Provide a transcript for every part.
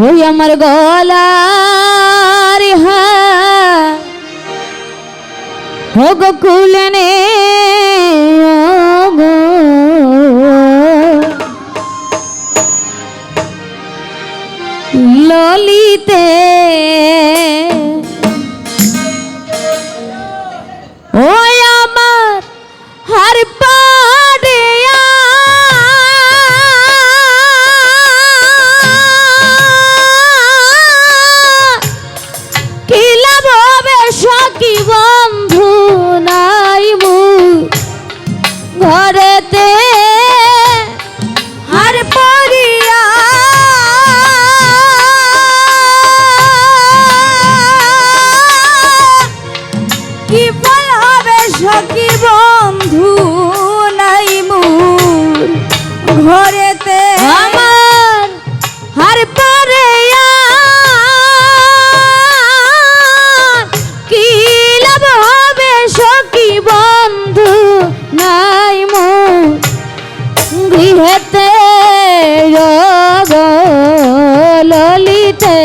ওই আমার গলার হো। গো কুলনে ললিতে সখী বন্ধু নাই মুর। ঘরেতে আমার হার পরে কি লাভ হবে সখী বন্ধু নাই মুর? গৃহেতে ললিতে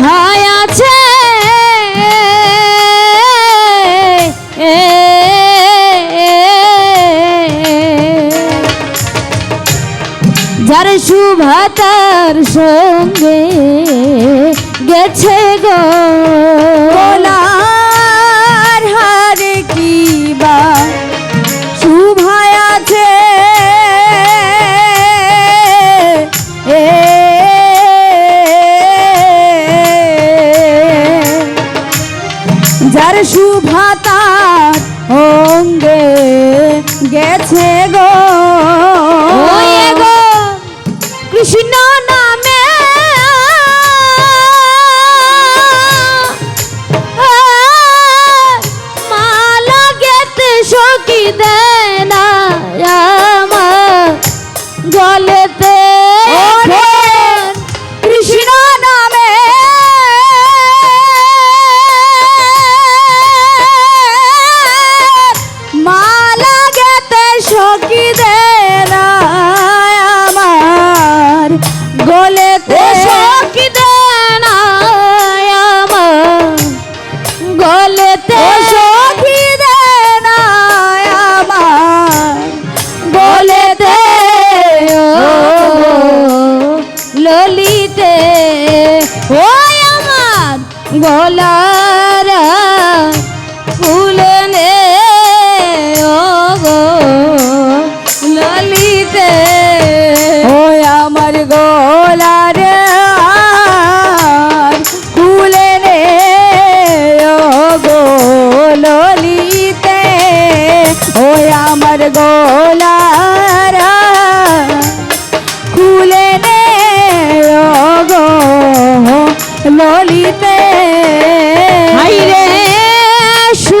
ভয় আছে। যার শুভাতার সঙ্গে গেছে গোলা গেছে গো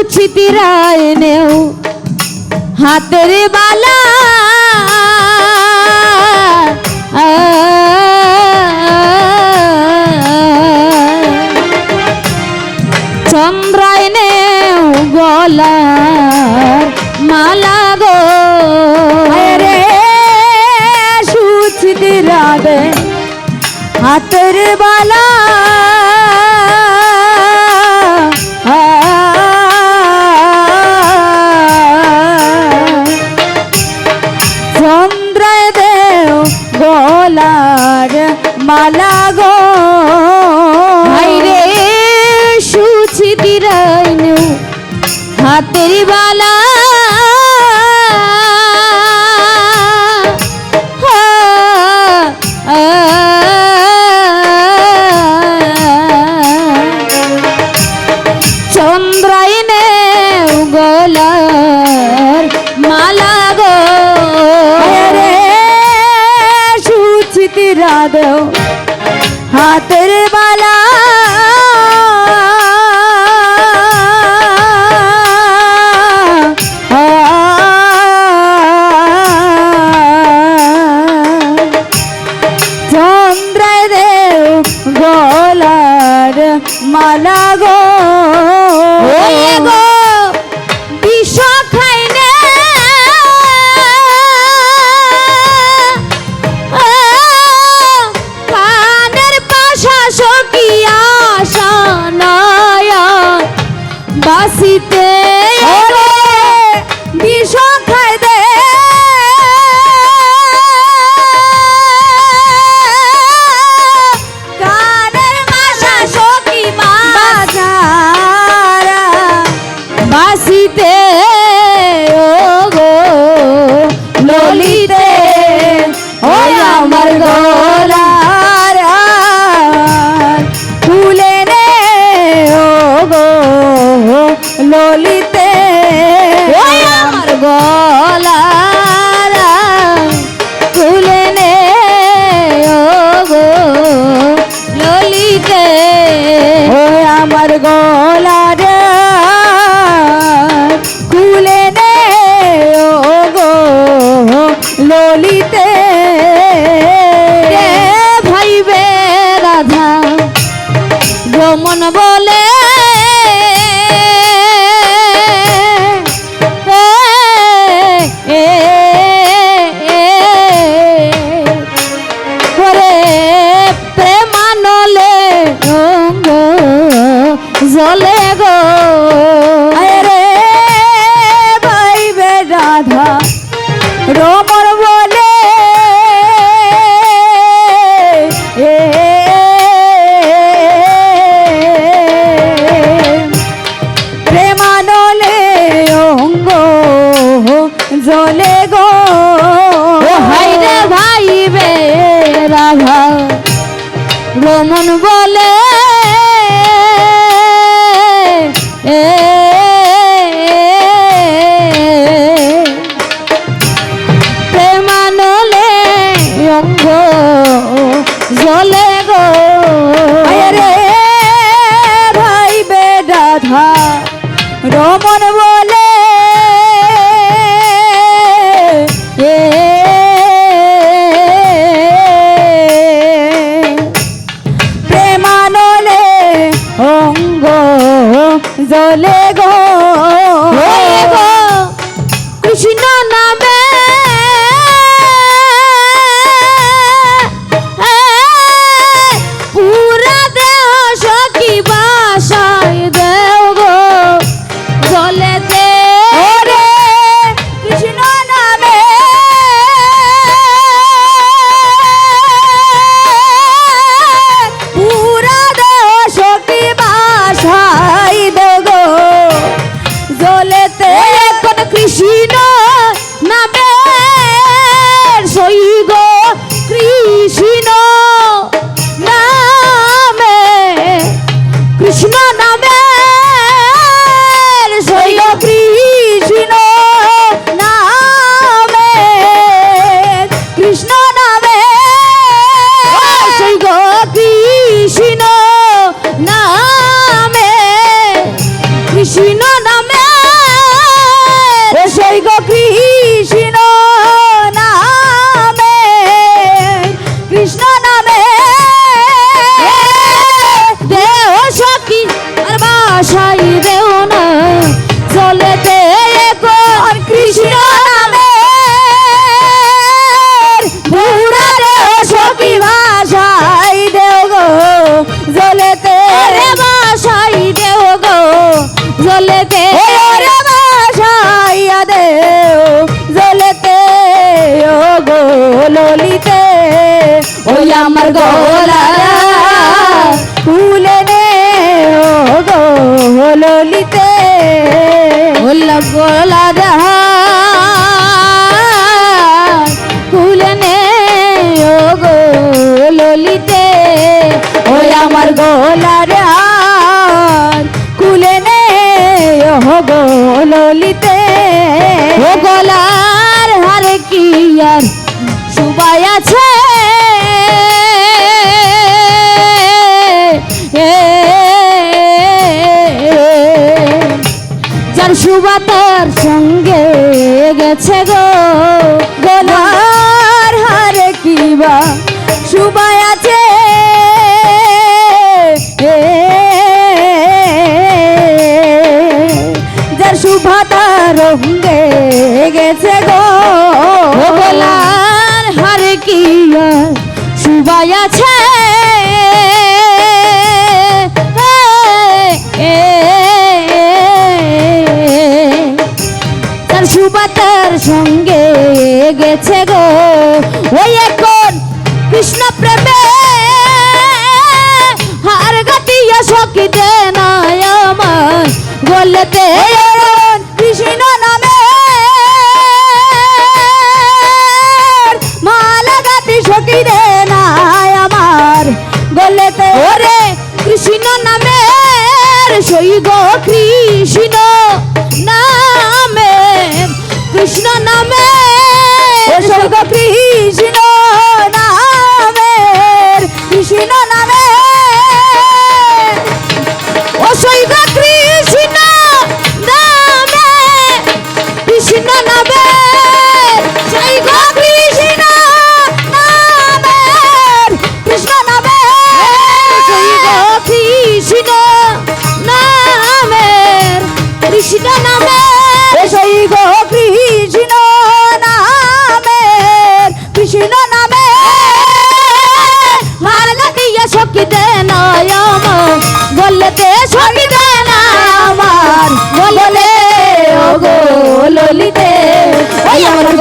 উচিতি রায় নেও হাতের বালা। চন্দ্রায় নেও গলার মালা গো। রে সুচিতি রাবে হাতের বালা। মালা গো। হাইরে সুচিতিরাইনু হাতের বালা গো। আরে ভাইবে রাধা রমর বলে। প্রেমানলে অঙ্গ জলে গো। ও হাইরে ভাই বে রাধা রমন বলে। জলে গো। আরে ভাইবে রাধা রমন বলে প্রেমানলে অঙ্গ জলে গো। কৃষ্ণ আমার গলার সুবাই আছে। যার সুবা তার সঙ্গে গেছে গো, গলার হারে কিবা। সুবাই আছে। যার সুভাতা রঙ্গে গেছে গো সুবাই আছে তার সুবাতার সঙ্গে গেছে গো ওই এখন কৃষ্ণ প্রেমে হার গাতিয়া সখী দে আমার গলেতে Vaya,